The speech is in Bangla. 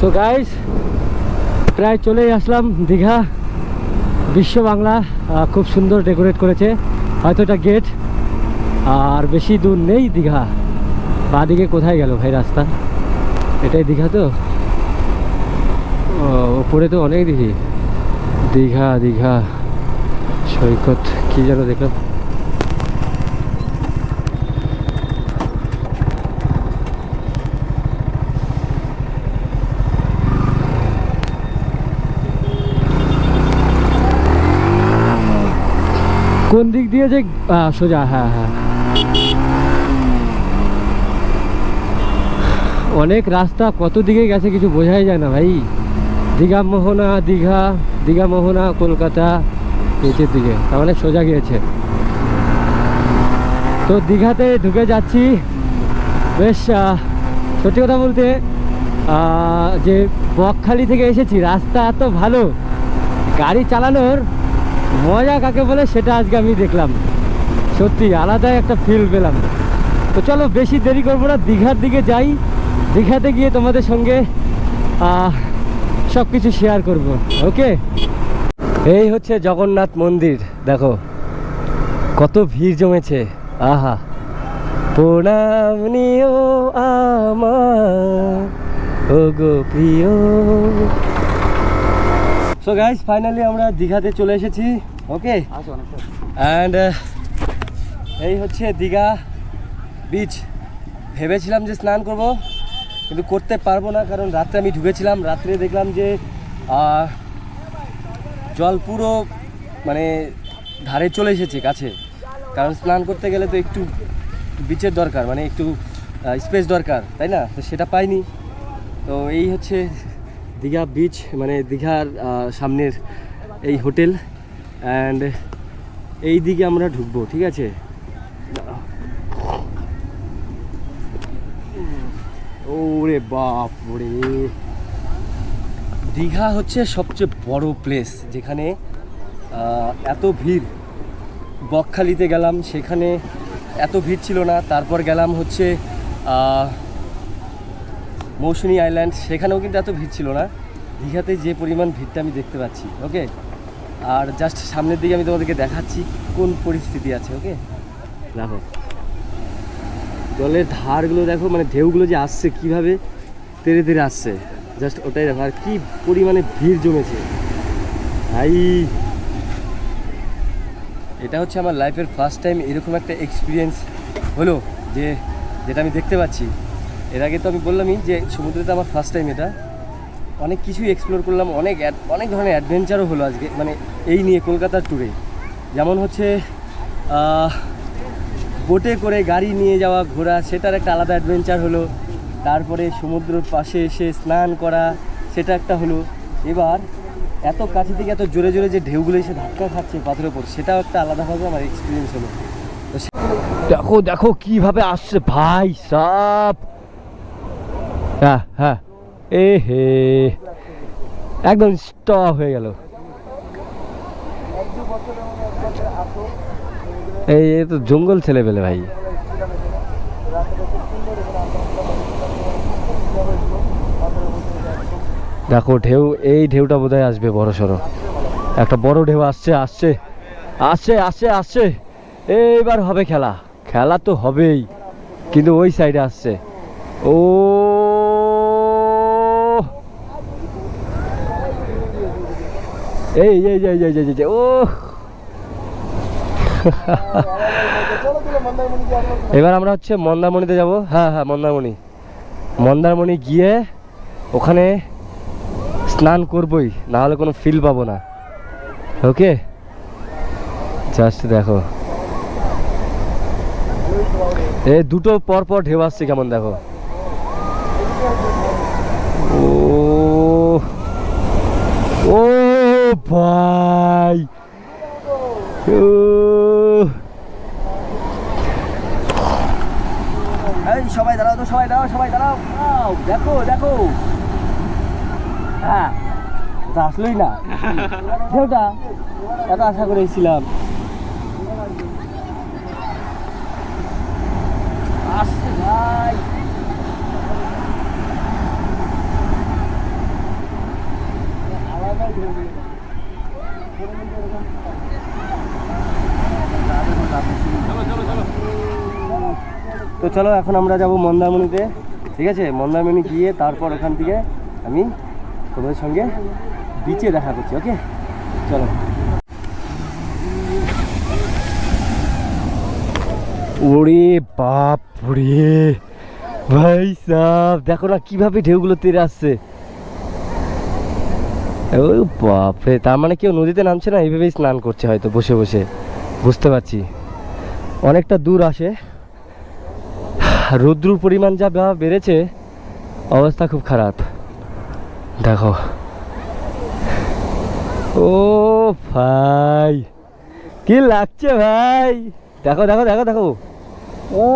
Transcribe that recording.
সো গাইস প্রায় চলেই আসলাম দীঘা। বিশ্ব বাংলা খুব সুন্দর ডেকোরেট করেছে। হয়তো এটা গেট আর বেশি দূর নেই দীঘা। বাদিকে কোথায় গেল ভাই রাস্তা? এটাই দীঘা তো? ওপরে তো অনেক দিঘি। দীঘা দীঘা। সৈকত, কি যেন দেখলাম। কোন দিক দিয়ে যে সোজা হ্যাঁ হ্যাঁ। অনেক রাস্তা কত দিকে গেছে কিছু বোঝাই যায় না ভাই। দীঘা, মোহনা, দীঘা দীঘা, মোহনা, কলকাতা, নিচের দিকে, তার মানে সোজা গিয়েছে। তো দীঘাতে ঢুকে যাচ্ছি। বেশ সত্যি কথা বলতে যে বকখালি থেকে এসেছি, রাস্তা এত ভালো। গাড়ি চালানোর মজা কাকে বলে সেটা আজকে আমি দেখলাম। সত্যি আলাদাই একটা ফিল পেলাম। তো চলো বেশি দেরি করব না, দীঘার দিকে যাই। দীঘাতে গিয়ে তোমাদের সঙ্গে সব কিছু শেয়ার করব ওকে এই হচ্ছে জগন্নাথ মন্দির, দেখো। কত ভিড় জমেছে, আহা। প্রণাম নিও আমার ও গো প্রিয়। সো গাইস ফাইনালি আমরা দীঘাতে চলে এসেছি। ওকে অ্যান্ড এই হচ্ছে দীঘা বিচ ভেবেছিলাম যে স্নান করব কিন্তু করতে পারব না কারণ রাত্রে আমি ঢুকেছিলাম। রাত্রে দেখলাম যে জল পুরো মানে ধারে চলে এসেছে কাছে। কারণ স্নান করতে গেলে তো একটু বিচের দরকার মানে একটু স্পেস দরকার তাই না? তো সেটা পাইনি। তো এই হচ্ছে দীঘা বিচ মানে দীঘার সামনের এই হোটেল। অ্যান্ড এই দিকে আমরা ঢুকবো, ঠিক আছে? ওরে বাপ রে। দীঘা হচ্ছে সবচেয়ে বড় প্লেস যেখানে এত ভিড়। বকখালিতে গেলাম, সেখানে এত ভিড় ছিল না। তারপর গেলাম হচ্ছে মৌসুনি আইল্যান্ড, সেখানেও কিন্তু এত ভিড় ছিল না। দীঘাতে যে পরিমাণ ভিড়টা আমি দেখতে পাচ্ছি ওকে আর জাস্ট সামনের দিকে আমি তোমাদেরকে দেখাচ্ছি কোন পরিস্থিতি আছে ওকে দেখো, জলের ধারগুলো দেখো মানে ঢেউগুলো যে আসছে, কীভাবে তেরে তেরে আসছে জাস্ট ওটাই দেখো, আর কি পরিমাণে ভিড় জমেছে। ভাই, এটা হচ্ছে আমার লাইফের ফার্স্ট টাইম এরকম একটা এক্সপিরিয়েন্স হলো, যে, যেটা আমি দেখতে পাচ্ছি। এর আগে তো আমি বললামই যে সমুদ্রেতে আমার ফার্স্ট টাইম এটা। অনেক কিছুই এক্সপ্লোর করলাম, অনেক অনেক ধরনের অ্যাডভেঞ্চারও হলো আজকে মানে এই নিয়ে কলকাতার ট্যুরে যেমন হচ্ছে বোটে করে গাড়ি নিয়ে যাওয়া, ঘোরা, সেটার একটা আলাদা অ্যাডভেঞ্চার হলো। তারপরে সমুদ্রের পাশে এসে স্নান করা, সেটা একটা হলো। এবার এত কাছে থেকে এত জোরে জোরে যে ঢেউগুলো এসে ধাক্কা খাচ্ছে পাথরের ওপর সেটাও একটা আলাদাভাবে আমার এক্সপিরিয়েন্স হলো। দেখো দেখো কীভাবে আসছে। ভাই সাপ হ্যাঁ হ্যাঁ। এ হে। একদম স্টপ হয়ে গেল। এই, এ তো জঙ্গল ছেলে পেলে ভাই। দেখো ঢেউ, এই ঢেউটা বোধহয় আসবে বড় সড়ো। একটা বড় ঢেউ আসছে আসছে। আসছে আসছে আসছে। এইবার হবে খেলা। খেলা তো হবেই, কিন্তু ওই সাইডে আসছে। ও এই এই এই এই এই, এই, ও এবার আমরা হচ্ছে মন্দারমণিতে যাব। হ্যাঁ হ্যাঁ মন্দারমণি। মন্দারমণি গিয়ে ওখানে স্নান করবই না হলে কোনো ফিল পাবো না। ওকে? জাস্ট দেখো। এ দুটো পর পর ঢেউ আসছে কেমন দেখো। এই, সবাই দাঁড়াও তো, সবাই দাঁড়াও সবাই দাঁড়াও। দেখো দেখো। হ্যাঁ ওটা আসলোই না। ঢেউটা এত আশা করেছিলাম। আসছে ভাই। চলো চলো চলো। তো চলো, এখন আমরা যাব মন্দারমণিতে, ঠিক আছে? মন্দারমণি গিয়ে তারপর ওখান থেকে আমি তোমাদের সঙ্গে বিচে দেখা করছি ওকে চলো। ওরে বাপ রে! ভাই সাহ দেখো না কীভাবে ঢেউগুলো তেরে আসছে। ও বাপরে, তার মানে কেউ নদীতে নামছে না, এইভাবেই স্নান করছে হয়তো, বসে বসে। বুঝতে পারছি। অনেকটা দূর আসে। রৌদ্রুর পরিমাণ যা বেড়েছে, অবস্থা খুব খারাপ। দেখো। ও ভাই, কি লাগছে ভাই? দেখো দেখো দেখো দেখো। ও!